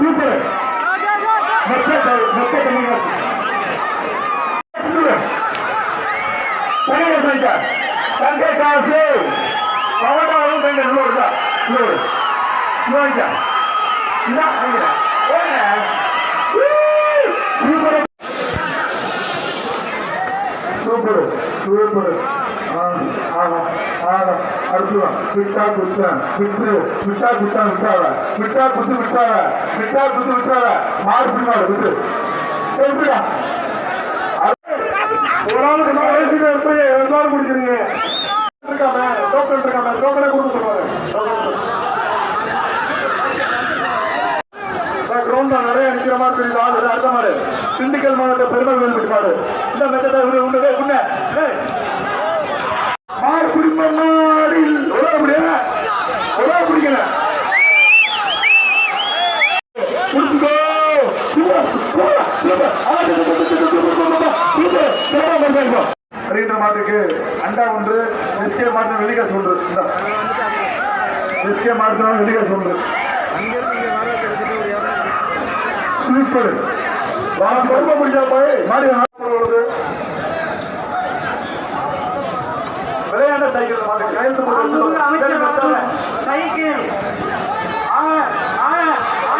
சுத்தர cycle super. மெத்த மெத்த தமிழ்நாடு பழைய சைக்கிள் தங்கை காசு அவனாலும் தங்க இன்னொரு. இன்னொரு இன்னொரு சூப்பர் சூப்பர் ஆஹா ஆஹா அற்புதம் விட்டா குத்தான் விட்டு. விட்டா குத்தான் விட்டாவ விட்டா குத்து விட்டாவ விட்டா குத்து விட்டாவ மாடு பிடிவாடு விட்டு. எப்படியா ஒரு ஆளுக்கு நான் வயசுக்கு இருப்பேன் எல்லாரும் குடிச்சிருங்க இருக்காம டோக்கன் இருக்காம டோக்கனை கொடுக்க சொல்லுவாங்க இந்த உன்ன மாடில். உலக முடியல உலக பிடிக்கல புடிச்சுக்கோ சூப்பர் மாட்டுக்கு அண்டா ஒன்று எஸ்கே மாட்டு வெள்ளிக்காசு ஒன்று எஸ்கே மாட்டு வெள்ளிக்காசு ஒன்று சூப்பர் ரொம்ப பிடிச்சா போய் மாடி சைக்கிள் மாட்டு கையெழுத்து போட்டு. சைக்கிள். ஆ ஆ ஆ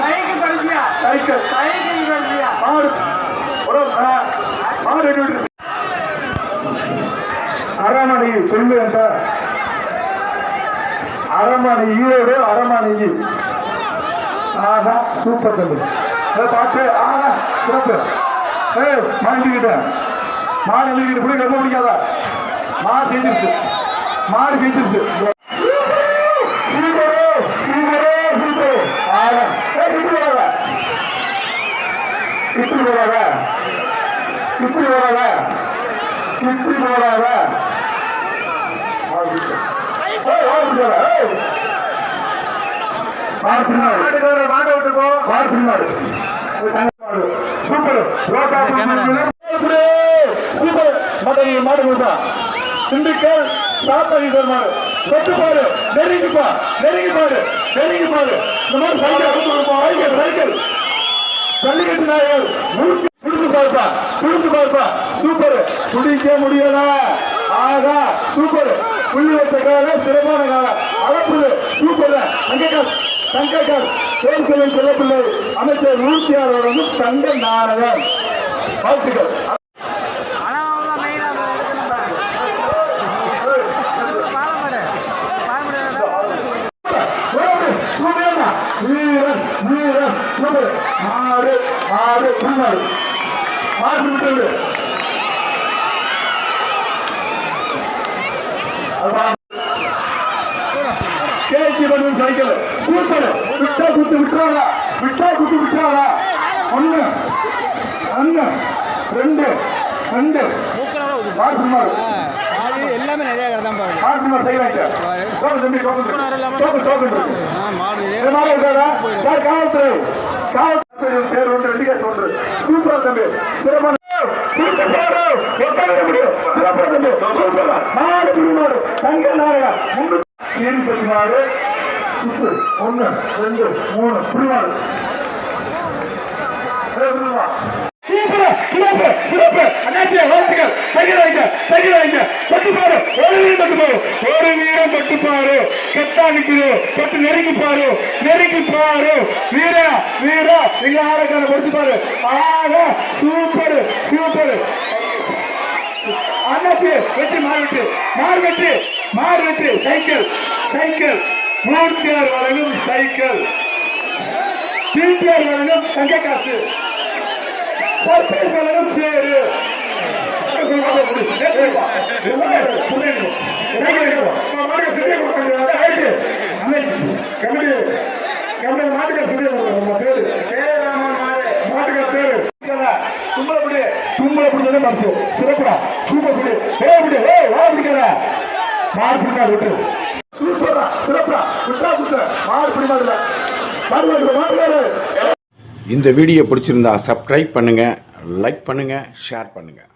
சைக்கிள் படிச்சியா சைக்கிள். சைக்கிள் படிச்சியா மாடு. மாடு? அரமணி சொல்லு என்ற. அரமணி ஈரோடு அரமணி ஆஹா சூப்பர் தம்பி. பாட்டு ஆஹா சிறப்பு. ஏ மாண்டிக்கிட்டேன் மாடு எழுதிக்கிட்டு பிடி ரொம்ப பிடிக்காதா மாடு செஞ்சிருச்சு. மாடு செஞ்சிருச்சு. சூப்பரோ சூப்பரோ சூப்பரோ ஆஹா ஏ இப்படி வராத இப்படி வராத இப்படி வராத இப்படி வராத ஏய், ஓடி போடா, ஏய். மாடு பின்னாடி. மாடு விட்டுக்கோ. மாடு பின்னாடி. ஒரு தங்க மாடு. சூப்பர். ரோசா பூ சூப்பர். சூப்பர். மாடு மாடு கொடுத்தா. திண்டுக்கல் சாப்பாடு மாடு கொத்து பாரு நெருங்கி பா நெருங்கி பாரு நெருங்கி பாரு இந்த மாதிரி சைக்கிள் சைக்கிள். சைக்கிள் ஜல்லிக்கட்டு நாயகர் மூச்சு புடிச்சு பார்ப்பா புடிச்சு பார்ப்பா. சூப்பர். குடிக்க முடியல. ஆகா சூப்பர். புள்ளி வச்ச கால சிறப்பான கால அளப்புது சூப்பர் தங்கக்காஸ் தங்கக்காஸ் பேர் செல்வன் செல்லப்பிள்ளை அமைச்சர் மூர்த்தியாரோட வந்து தங்க நாணயம் வாழ்த்துக்கள். வீரன் சூப்பர் மாடு மாடு புண்ணாடு விட்டது கேசி பண்ணு சைக்கிள். சூப்பர். விட்டா குத்து விட்டுறாடா விட்டா குத்து விட்டுறாடா ரெண்டு. ரெண்டு. மாடு எல்லாமே நிறைய கடை தான் பாருங்க. மாடு? சார். காவல்துறை. காவல்துறை சேர் ஒன்று ரெண்டு கேஸ் ஒன்று. சூப்பரா தம்பி. சிறப்பான சிறப்பான தம்பி. சூப்பரா. மாடு புடி மாடு. தங்க நாரகா முன்னு ஏறி பத்தி மாடு. சூப்பர் ஒன்று ரெண்டு மூணு. புடி மாடு. ஏய், புடி மாடு. சூப்பர் சிறப்பு சிறப்பு. அண்ணாச்சி வாழ்த்துக்கள் சைக்கிள் வைங்க ஒரு வீரம் பட்டு ஒரு வீரம் பட்டு கெட்டா நிக்குது. பட்டு நெருங்கி பாரு. நெருங்கி பாரு. வீரா வீரா. எங்க ஆரக்கார படிச்சு பாரு. ஆக சூப்பர் சூப்பர் அண்ணாச்சி வெற்றி மாறு வெற்றி. மாறு சைக்கிள் சைக்கிள். மூர்த்தியார் வழங்கும் சைக்கிள். திருப்பியார் வழங்கும் தங்க காசு. பர்பஸ் சேரு. சிறப்புடா சூப்பர் புடி ஏ புடி ஏ வா பிடிக்காத மாடு பிடிக்காது விட்டு சூப்பரா சிறப்புடா விட்டா விட்டு மாடு பிடிக்காதுல மாடு மாட்டுக்காரு இந்த வீடியோ பிடிச்சிருந்தா சப்ஸ்கிரைப் பண்ணுங்கள் லைக் பண்ணுங்கள் ஷேர் பண்ணுங்கள்